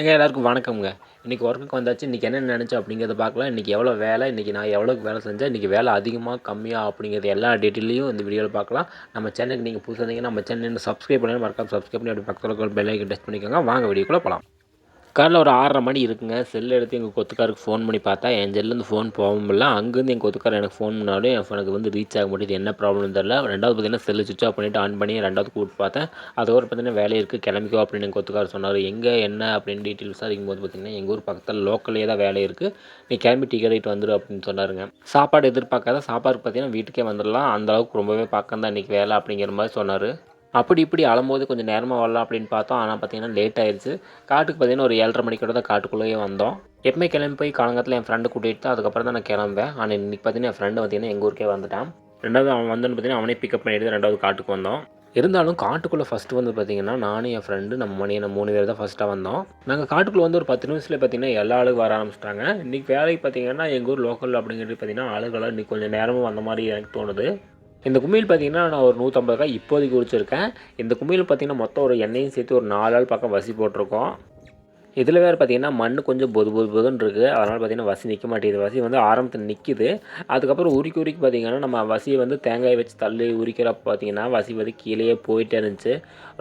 ஏங்க எல்லாருக்கும் வணக்கம்ங்க. இன்றைக்கி ஒர்க்குக்கு வந்தாச்சு. இன்றைக்கி என்ன நினச்சோம் அப்படிங்கிறத பார்க்கலாம். இன்றைக்கி எவ்வளோ வேலை இன்றைக்கி நான் எவ்வளோக்கு வேலை செஞ்சேன் இன்றைக்கி வேலை அதிகமாக கம்மியாக அப்படிங்கிறது எல்லா டீட்டெயிலையும் இந்த வீடியோவில் பார்க்கலாம். நம்ம சேனலுக்கு நீங்கள் புதுசாக இருந்தீங்கன்னா நம்ம சேனல் சப்ஸ்கிரைப் பண்ணி மறக்காம சப்ஸ்கிரைப் பண்ணி அப்படி பக்கத்தில் பெல் ஐக்கன் டெஸ்ட் பண்ணிக்கோங்க. வாங்க வீடியோக்குள்ளே போகலாம் காலைல ஒரு ஆறரை மணி இருக்குங்க. செல் எடுத்து எங்கள் கொத்துக்காருக்கு ஃபோன் பண்ணி பார்த்தா என் செல்லேருந்து ஃபோன் போகவும் அங்கேருந்து எங்கள் கொத்துக்கார் எனக்கு ஃபோன் பண்ணாலும் என் ஃபோனுக்கு வந்து ரீச் ஆக மாட்டேது என்ன ப்ராப்ளம் தெரில ரெண்டாவது பார்த்தீங்கன்னா செல்லு சுவிச் ஆஃப் பண்ணிவிட்டு ஆன் பண்ணி ரெண்டாவது கூப்பிட்டு பார்த்தேன். அதோட பார்த்தீங்கன்னா வேலை இருக்குது கிளம்பிக்கோ அப்படின்னு எங்கள் கொத்துக்கார் சொன்னார். எங்கே என்ன அப்படின்னு டீட்டெயில் விசாரிக்கும் போது பார்த்தீங்கன்னா எங்கள் ஊர் பக்கத்தில் லோக்கல்லே தான் வேலை இருக்குது நீ கிளம்பி டிக்கெட் ரைட் வந்துடு அப்படின்னு சொன்னாருங்க. சாப்பாடு எதிர்பார்க்காத சாப்பாடு பார்த்தீங்கன்னா வீட்டுக்கே வந்துடலாம் அந்தளவுக்கு ரொம்பவே பக்கம் தான் இன்றைக்கி வேலை அப்படிங்கிற மாதிரி சொன்னார். அப்படி இப்படி அழும்போது கொஞ்சம் நேரமாக வரலாம் அப்படின்னு பார்த்தோம். ஆனால் பார்த்தீங்கன்னா லேட் ஆயிடுச்சு. காட்டுக்கு பார்த்தீங்கன்னா ஒரு ஏழரை மணிக்கூட தான் காட்டுக்குள்ளேயே வந்தோம். எப்பவுமே கிளம்பி போய் காலங்கத்தில் என் ஃப்ரெண்டு கூட்டிகிட்டு அதுக்கப்புறம் தான் நான் கிளம்பேன் ஆனால் இன்றைக்கி பார்த்தீங்கன்னா என் ஃப்ரெண்டு பார்த்தீங்கன்னா எங்கள் ஊருக்கே வந்துட்டான். ரெண்டாவது அவன் வந்தோன்னு பார்த்தீங்கன்னா அவனே பிக்கப் பண்ணிட்டு ரெண்டாவது காட்டுக்கு வந்தோம். இருந்தாலும் காட்டுக்குள்ளே ஃபஸ்ட்டு வந்து பார்த்தீங்கன்னா நானும் என் ஃப்ரெண்டு நம்ம மணியை மூணு பேர் தான் ஃபஸ்ட்டாக வந்தோம். நாங்கள் காட்டுக்குள்ளே வந்து ஒரு பத்து நிமிஷத்தில் பார்த்தீங்கன்னா எல்லா ஆளுக்கு வர ஆரம்பிச்சிட்டாங்க. இன்றைக்கி வேலைக்கு பார்த்தீங்கன்னா எங்கள் ஊர் லோக்கல் அப்படிங்கிறது பார்த்தீங்கன்னா ஆளுகளாக இன்றைக்கி கொஞ்சம் நேரமும் வந்த மாதிரி எனக்கு தோணுது. இந்த கும்மியில் பார்த்தீங்கன்னா நான் ஒரு நூற்றம்பது ரூபாய் இப்போதைக்கு உரிச்சிருக்கேன். இந்த கும்மியில் பார்த்தீங்கன்னா மொத்தம் ஒரு எண்ணெயும் சேர்த்து ஒரு நாலு ஆள் பக்கம் வசி போட்டிருக்கோம். இதில் வேறு பார்த்தீங்கன்னா மண் கொஞ்சம் பொது பொது பொதுன்னு இருக்குது அதனால் பார்த்தீங்கன்னா வசி நிற்க மாட்டேங்குது. வசி வந்து ஆரம்பத்தில் நிற்கிது அதுக்கப்புறம் உரிக்கி உரிக்கி பார்த்தீங்கன்னா நம்ம வசியை வந்து தேங்காயை வச்சு தள்ளி உரிக்கிறப்ப பார்த்தீங்கன்னா வசி வந்து கீழேயே போயிட்டே இருந்துச்சு.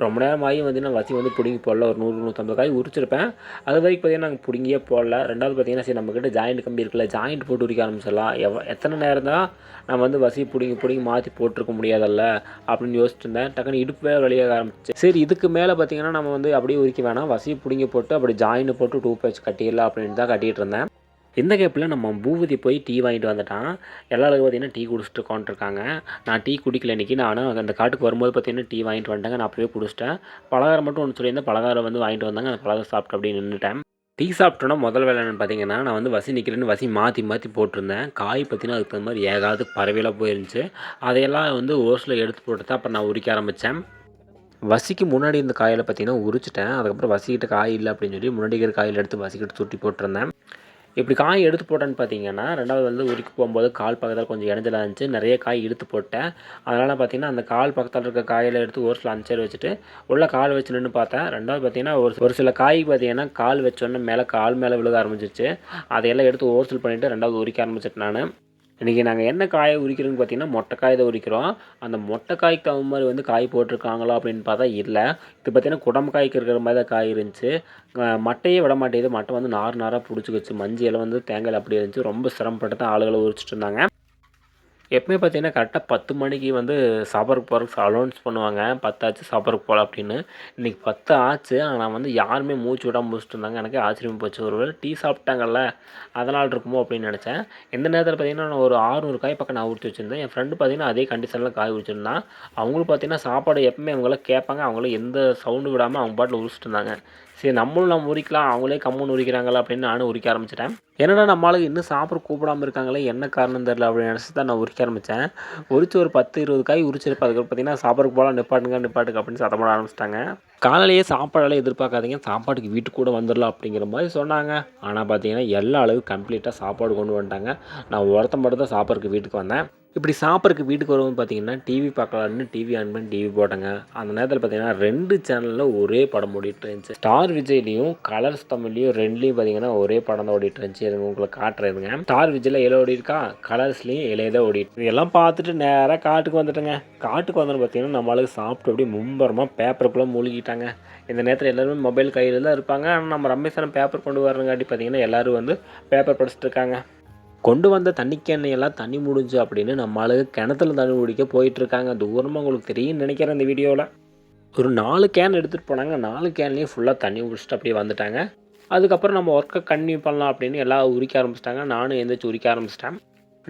ரொம்ப நேரம் ஆகி வந்து நான் வசி வந்து பிடுங்கி போடல. ஒரு நூறு நூற்றம்பது காய் உரிச்சிருப்பேன். அது வரைக்கும் பார்த்தீங்கன்னா நாங்கள் பிடுங்கியே போடல. ரெண்டாவது பார்த்தீங்கன்னா சரி நம்மக்கிட்ட ஜாயிண்ட் கம்பி இருக்குல்ல ஜாயிண்ட் போட்டு உரிக்க ஆரம்பிச்சிடலாம். எவ் எத்தனை நேரம் தான் நம்ம வந்து வசி பிடுங்கி பிடுங்கி மாற்றி போட்டிருக்க முடியாதல்ல அப்படின்னு யோசிச்சுட்டு இருந்தேன். டக்குன்னு இடுப்பு வேலை வழியாக ஆரம்பிச்சு. சரி இதுக்கு மேலே பார்த்தீங்கன்னா நம்ம வந்து அப்படியே உரிக்க வேணாம். வசியை பிடுங்கி போட்டு அப்படி ஜாயின் போட்டு டூ பேஜ் கட்டிடலாம் அப்படின்னு தான் கட்டிகிட்டு இருந்தேன். இந்த கேப்பில் நம்ம பூபதி போய் டீ வாங்கிட்டு வந்துட்டான். எல்லாருக்கும் பார்த்தீங்கன்னா டீ குடிச்சிட்டு உட்காந்துருக்காங்க நான் டீ குடிக்கல இன்றைக்கி நான் அந்த காட்டுக்கு வரும்போது பார்த்தீங்கன்னா டீ வாங்கிட்டு வந்துட்டாங்க. நான் அப்போயே குடிச்சிட்டேன். பலகாரம் மட்டும் ஒன்று சொல்லியிருந்தேன். பலகாரம் வந்து வாங்கிட்டு வந்தாங்க. அந்த பலகாரம் சாப்பிட்டு அப்படியே நின்றுட்டேன் டீ சாப்பிட்டோன்னா முதல் வேலை என்னென்னு பார்த்தீங்கன்னா நான் வந்து வசி நிற்கிறேன்னு வசி மாற்றி மாற்றி போட்டிருந்தேன். காய் பார்த்தீங்கன்னா அதுக்கு தகுந்த மாதிரி ஏகாவது பறவையெல்லாம் போயிருந்துச்சு. அதையெல்லாம் வந்து ஓஸில் எடுத்து போட்டு தான் அப்புறம் நான் உரிக்க ஆரம்பித்தேன் வசிக்கு முன்னாடி இந்த காயில் பார்த்தீங்கன்னா உரிச்சிட்டேன். அதுக்கப்புறம் வசிக்கிட்ட காய் இல்லை அப்படின்னு சொல்லி முன்னாடி இருக்கிற காயில் எடுத்து வசிக்கிட்டு சுட்டி போட்டிருந்தேன். இப்படி காய் எடுத்து போட்டேன்னு பார்த்தீங்கன்னா ரெண்டாவது வந்து உரிக்க போகும்போது கால் பக்கத்தில் கொஞ்சம் இடைஞ்சலாக இருந்துச்சு. நிறைய காய் எடுத்து போட்டேன். அதனால் பார்த்தீங்கன்னா அந்த கால் பக்கத்தில் இருக்க காயில் எடுத்து ஒரு சில அஞ்சர் வச்சுட்டு உள்ள கால் வச்சு நின்று பார்த்தேன். ரெண்டாவது பார்த்தீங்கன்னா ஒரு ஒரு சில காய் பார்த்தீங்கன்னா கால் வச்சோன்னே மேலே கால் மேலே விழுக ஆரம்பிச்சிச்சு அதையெல்லாம் எடுத்து ஓர்சல் பண்ணிவிட்டு ரெண்டாவது உரிக்க ஆரம்பிச்சிட்டேன் நான். இன்றைக்கி நாங்கள் என்ன காயை உரிக்கிறோன்னு பார்த்தீங்கன்னா மொட்டைக்காய் தான் உரிக்கிறோம். அந்த மொட்டைக்காய்க்கு தகுந்த மாதிரி வந்து காய் போட்டிருக்காங்களா அப்படின்னு பார்த்தா இல்லை. இது பார்த்தீங்கன்னா குடம்பக்காய்க்கு இருக்கிற மாதிரி தான் காய் இருந்துச்சு. மட்டையே விட மாட்டேங்குது. மட்டை வந்து நார் நாராக பிடிச்சிக்கிச்சு மஞ்சள் எல்லாம் வந்து தேங்காய் அப்படி இருந்துச்சு. ரொம்ப சிரமப்பட்டு தான் ஆளுகளை உரிச்சிட்டு இருந்தாங்க. எப்பவுமே பார்த்தீங்கன்னா கரெக்டாக பத்து மணிக்கு வந்து சாப்பாடுக்கு போகிறக்கு அலௌன்ஸ் பண்ணுவாங்க. பத்தாச்சு சாப்பாடுக்கு போகலாம் அப்படின்னு. இன்றைக்கி பத்து ஆச்சு. ஆனால் வந்து யாருமே மூச்சு விடாமல் முடிச்சுட்டு இருந்தாங்க. எனக்கு ஆச்சரியம் போச்சு. ஒரு வேளை டீ சாப்பிட்டாங்கல்ல அதனால் இருக்குமோ அப்படின்னு நினச்சேன். எந்த நேரத்தில் பார்த்தீங்கன்னா நான் ஒரு ஆறுநூறு காய் பக்கம் நான் உரிச்சு வச்சுருந்தேன். என் ஃப்ரெண்டு பார்த்தீங்கன்னா அதே கண்டிஷனில் காய் உரிச்சிருந்தான். அவங்களும் பார்த்தீங்கன்னா சாப்பாடு எப்பவுமே அவங்கள கேட்பாங்க. அவங்கள எந்த சவுண்டு விடாமல் அவங்க பாட்டில் உரிச்சிட்டு இருந்தாங்க. சரி நம்மளும் நம்ம உரிக்கலாம் அவங்களே கம்முன்னு உரிக்கிறாங்களா அப்படின்னு நானும் உரிக்க ஆரம்பிச்சிட்டேன். என்னடா நம்ம இன்னும் சாப்பிட கூப்பிடாம இருக்காங்களே என்ன காரணம் தெரில அப்படின்னு நினச்சி தான் நான் உரிக்க ஆரம்பித்தேன் உரிச்சு ஒரு பத்து இருபது காய் உரிச்சிருப்பேன். அதுக்கு பார்த்தீங்கன்னா சாப்பாடுக்கு போகலாம் நிப்பாட்டுங்க நிப்பாட்டுக்கு அப்படின்னு சத்தம் போட ஆரம்பிச்சிட்டாங்க. காலையிலேயே சாப்பாடெல்லாம் எதிர்பார்க்காதீங்க. சாப்பாட்டுக்கு வீட்டுக்கு கூட வந்துடலாம் அப்படிங்கிற மாதிரி சொன்னாங்க. ஆனால் பார்த்தீங்கன்னா எல்லா அளவு கம்ப்ளீட்டாக சாப்பாடு கொண்டு வந்துட்டாங்க. நான் ஒருத்த மட்டும் தான் சாப்பாடுக்கு வீட்டுக்கு வந்தேன். இப்படி சாப்பிட்றதுக்கு வீட்டுக்கு வரும்போது பார்த்தீங்கன்னா டிவி பார்க்கலான்னு டிவி ஆன் பண்ணி டிவி போட்டேங்க. அந்த நேரத்தில் பார்த்தீங்கன்னா ரெண்டு சேனலில் ஒரே படம் ஓடிட்டு இருந்துச்சு. ஸ்டார் விஜய்லையும் கலர்ஸ் தமிழ்லையும் ரெண்டுலேயும் பார்த்தீங்கன்னா ஒரே படம் தான் ஓடிட்டு இருந்துச்சு. எனக்கு உங்களுக்கு காட்டுறதுங்க. ஸ்டார் விஜயில் இலை ஓடி இருக்கா? கலர்ஸ்லேயும் தான் ஓடிட்டு இதெல்லாம் பார்த்துட்டு நேராக காட்டுக்கு வந்துட்டேங்க. காட்டுக்கு வந்து பார்த்தீங்கன்னா நம்மளுக்கு சாப்பிட்டு அப்படியே மும்பரமாக பேப்பருக்குள்ளே மூழ்கிட்டாங்க. இந்த நேரத்தில் எல்லாருமே மொபைல் கையில் தான் இருப்பாங்க. ஆனால் நம்ம ரமேஷன் பேப்பர் கொண்டு வரங்காட்டி பார்த்தீங்கன்னா எல்லோரும் வந்து பேப்பர் படிச்சுட்டு இருக்காங்க. கொண்டு வந்த தண்ணி தண்ணி முடிஞ்சு அப்படின்னு நம்ம அழகு கிணத்துல தண்ணி குடிக்க போயிட்டுருக்காங்க. தூரமாக உங்களுக்கு தெரியும்னு நினைக்கிறேன் இந்த வீடியோவில் ஒரு நாலு கேன் எடுத்துகிட்டு போனாங்க. நாலு கேன்லேயும் ஃபுல்லாக தண்ணி குடிச்சிட்டு அப்படியே வந்துட்டாங்க. அதுக்கப்புறம் நம்ம ஒர்க்கை கன்டினியூ பண்ணலாம் அப்படின்னு எல்லாம் உரிக்க ஆரம்பிச்சிட்டாங்க. நானும் எந்திரிச்சு உரிக்க ஆரம்பிச்சிட்டேன்.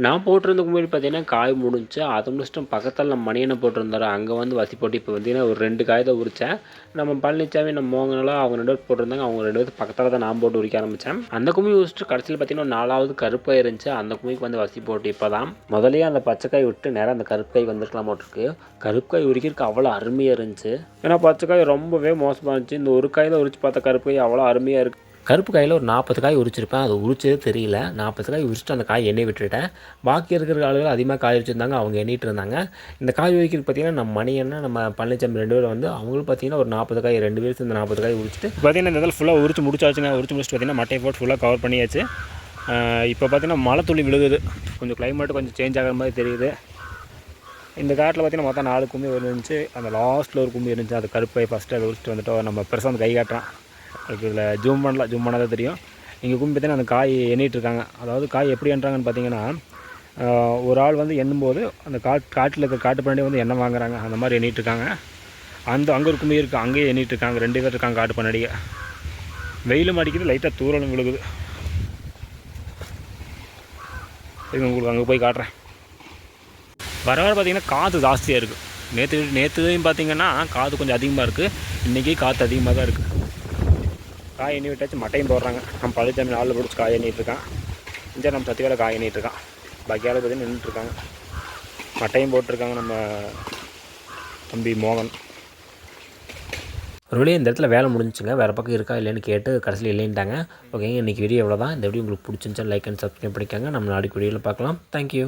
நான் போட்டிருந்த கும்பிட்டு பார்த்தீங்கன்னா காய் முடிஞ்சு அதை முடிச்சுட்டு பக்கத்தில் நம்ம மணியனை போட்டிருந்தாரு. அங்கே வந்து வசி போட்டு இப்போ பார்த்தீங்கன்னா ஒரு ரெண்டு காய் தான் உரித்தேன் நம்ம பழனிச்சாமி நம்ம மோகனாலும் அவங்க ரெண்டு பேர் போட்டிருந்தாங்க. அவங்க ரெண்டு பேர் பக்கத்தில் தான் நான் போட்டு உரிக்க ஆரம்பித்தேன் அந்த கும்மி உரிச்சிட்டு கடைசியில் பார்த்தீங்கன்னா நாலாவது கருப்பாக இருந்துச்சு. அந்த கும்மிக்கு வந்து வசி போட்டு இப்போ தான் முதலையே அந்த பச்சைக்காய் விட்டு நேராக அந்த கருப்பாய் வந்திருக்கலாம் போட்டிருக்கு கருப்பாய் உரிக்கிறதுக்கு அவ்வளோ அருமையாக இருந்துச்சு. ஏன்னா பச்சைக்காய் ரொம்பவே மோசமாக இருந்துச்சு. இந்த ஒரு காயில் உரிச்சு பார்த்த கருப்பாய் அவ்வளோ அருமையாக இருக்குது கருப்பு காயில் ஒரு நாற்பது காய் உரிச்சிருப்பேன். அது உரிச்சதே தெரியல. நாற்பது காய் உரிச்சிட்டு அந்த காய் எண்ணெய் விட்டுட்டேன். பாக்கி இருக்கிற ஆளுகள் அதிகமாக காய் வச்சுருந்தாங்க அவங்க எண்ணிட்டு இருந்தாங்க. இந்த காய் வைக்கிறது பார்த்தீங்கன்னா நம்ம மணி என்ன நம்ம பழனிச்சாமி ரெண்டு பேரும் வந்து அவங்களும் பார்த்தீங்கன்னா ஒரு நாற்பது காய் ரெண்டு பேரும் சேர்ந்து நாற்பது காய் உரிச்சிட்டு பார்த்தீங்கன்னா இந்த இதில் ஃபுல்லாக உரிச்சு முடிச்சாச்சுன்னா உரிச்சு முடிச்சுட்டு பார்த்தீங்கன்னா மட்டையை போட்டு ஃபுல்லாக கவர் பண்ணியாச்சு. இப்போ பார்த்தீங்கன்னா மழை துளி விழுகுது. கொஞ்சம் கிளைமேட் கொஞ்சம் சேஞ்ச் ஆகிற மாதிரி தெரியுது. இந்த காட்டில் பார்த்தீங்கன்னா மொத்தம் நாலு கும்பி இருந்துச்சு அந்த லாஸ்ட்டில் ஒரு கும்பி இருந்துச்சு. அது கருப்பை ஃபஸ்ட்டு அதை உரிச்சிட்டு வந்துட்டோம். நம்ம பெருசாக அந்த கை காட்டுறான். அதுக்கு இதில் ஜூம் பண்ணலாம் ஜூம் பண்ணாதான் தெரியும். இங்கே கும்பி பார்த்தீங்கன்னா அந்த காய் எண்ணிகிட்டு இருக்காங்க. அதாவது காய் எப்படி எண்ணுறாங்கன்னு பார்த்தீங்கன்னா ஒரு ஆள் வந்து எண்ணும்போது அந்த காட் காட்டில் இருக்க காட்டு பண்ணி வந்து எண்ணெய் வாங்குறாங்க. அந்த மாதிரி எண்ணிகிட்டு இருக்காங்க. அந்த அங்கே ஒரு கும்பி இருக்குது அங்கேயே எண்ணிகிட்டு இருக்காங்க. ரெண்டு பேர் இருக்காங்க காட்டு பண்ணடியே வெயிலும் அடிக்குது லைட்டாக தூரலும் விழுகுது. இது உங்களுக்கு அங்கே போய் காட்டுறேன். வர வர பார்த்திங்கன்னா காற்று ஜாஸ்தியாக இருக்குது நேற்று நேற்றுலையும் பார்த்தீங்கன்னா காற்று கொஞ்சம் அதிகமாக இருக்குது இன்றைக்கி காற்று அதிகமாக தான் இருக்குது காய் எண்ணி விட்டாச்சு மட்டையும் போடுறாங்க. நம்ம பழனிசாமி நாளில் பிடிச்சி காய் எண்ணிட்டுருக்கான் இங்கே நம்ம சத்திவேல காய் எண்ணிட்டுருக்கான் இருக்கான். பற்றி நின்றுட்டுருக்காங்க மட்டையும் போட்டிருக்காங்க நம்ம தம்பி மோகன். ஒருவேளை இந்த இடத்துல வேலை முடிஞ்சுங்க வேறு பக்கம் இருக்கா இல்லைன்னு கேட்டு கடைசியில் இல்லைன்ட்டாங்க. ஓகேங்க இன்றைக்கி வீடியோ எவ்வளோ தான் இந்த வீடியோ உங்களுக்கு பிடிச்சிருந்துச்சா லைக் அண்ட் சப்ஸ்கிரைப் பண்ணிக்கோங்க. நம்ம நாளைக்கு வீடியோவில் பார்க்கலாம். தேங்க்யூ